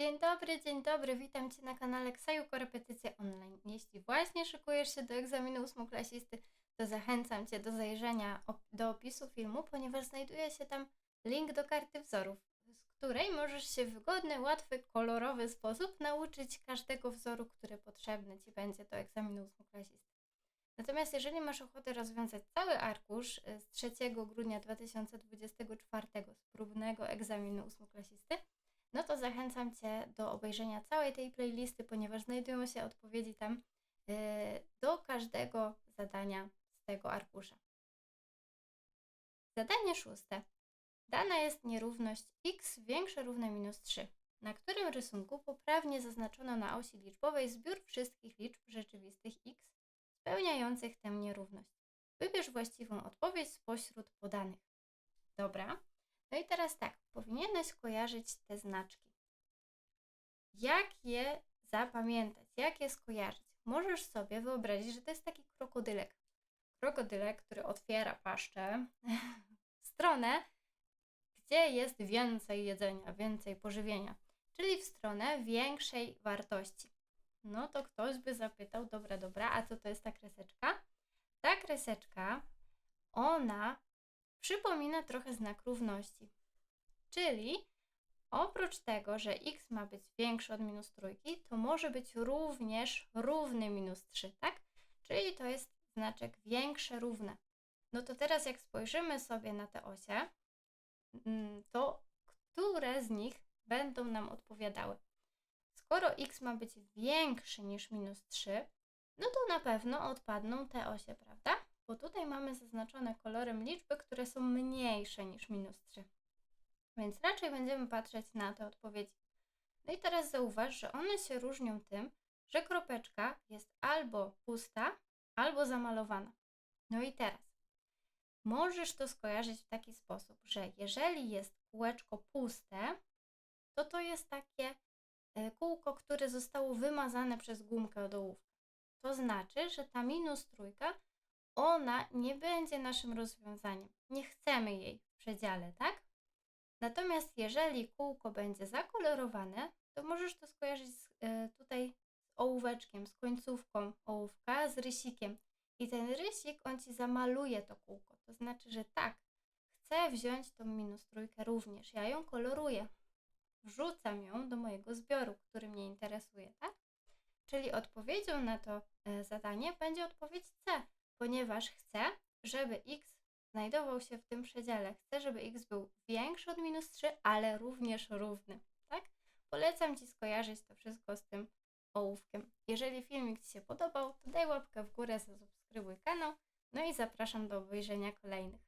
Dzień dobry, dzień dobry, witam Cię na kanale Ksaju Korepetycje Online. Jeśli właśnie szykujesz się do egzaminu ósmoklasisty, to zachęcam Cię do zajrzenia do opisu filmu, ponieważ znajduje się tam link do karty wzorów, z której możesz się w wygodny, łatwy, kolorowy sposób nauczyć każdego wzoru, który potrzebny Ci będzie do egzaminu ósmoklasisty. Natomiast jeżeli masz ochotę rozwiązać cały arkusz y, z 3 grudnia 2024 z próbnego egzaminu ósmoklasisty, zachęcam Cię do obejrzenia całej tej playlisty, ponieważ znajdują się odpowiedzi tam y, do każdego zadania z tego arkusza. Zadanie szóste. Dana jest nierówność x większe równe minus 3, na którym rysunku poprawnie zaznaczono na osi liczbowej zbiór wszystkich liczb rzeczywistych x spełniających tę nierówność. Wybierz właściwą odpowiedź spośród podanych. Dobra. No i teraz tak, powinieneś kojarzyć te znaczki. Jak je zapamiętać? Jak je skojarzyć? Możesz sobie wyobrazić, że to jest taki krokodylek. Krokodylek, który otwiera paszczę w stronę, gdzie jest więcej jedzenia, więcej pożywienia, czyli w stronę większej wartości. No to ktoś by zapytał, dobra, dobra, a co to jest ta kreseczka? Ta kreseczka, ona przypomina trochę znak równości. Czyli oprócz tego, że x ma być większy od minus trójki, to może być również równy minus 3, tak? Czyli to jest znaczek większe równe. No to teraz jak spojrzymy sobie na te osie, mm, to które z nich będą nam odpowiadały? Skoro x ma być większy niż minus 3, no to na pewno odpadną te osie, prawda? Bo tutaj mamy zaznaczone kolorem liczby, które są mniejsze niż minus 3. Więc raczej będziemy patrzeć na te odpowiedzi. No i teraz zauważ, że one się różnią tym, że kropeczka jest albo pusta, albo zamalowana. No i teraz możesz to skojarzyć w taki sposób, że jeżeli jest kółeczko puste, to to jest takie e, kółko, które zostało wymazane przez gumkę od ołówka. To znaczy, że ta minus trójka, ona nie będzie naszym rozwiązaniem. Nie chcemy jej w przedziale, tak? Natomiast jeżeli kółko będzie zakolorowane, to możesz to skojarzyć z, e, tutaj z ołóweczkiem, z końcówką ołówka, z rysikiem. I ten rysik, on Ci zamaluje to kółko. To znaczy, że tak, chcę wziąć tą minus trójkę również. Ja ją koloruję. Wrzucam ją do mojego zbioru, który mnie interesuje, tak? Czyli odpowiedzią na to e, zadanie będzie odpowiedź C, ponieważ chcę, żeby x znajdował się w tym przedziale. Chcę, żeby x był większy od minus 3, ale również równy, tak? Polecam Ci skojarzyć to wszystko z tym ołówkiem. Jeżeli filmik Ci się podobał, to daj łapkę w górę, zasubskrybuj kanał, no i zapraszam do obejrzenia kolejnych.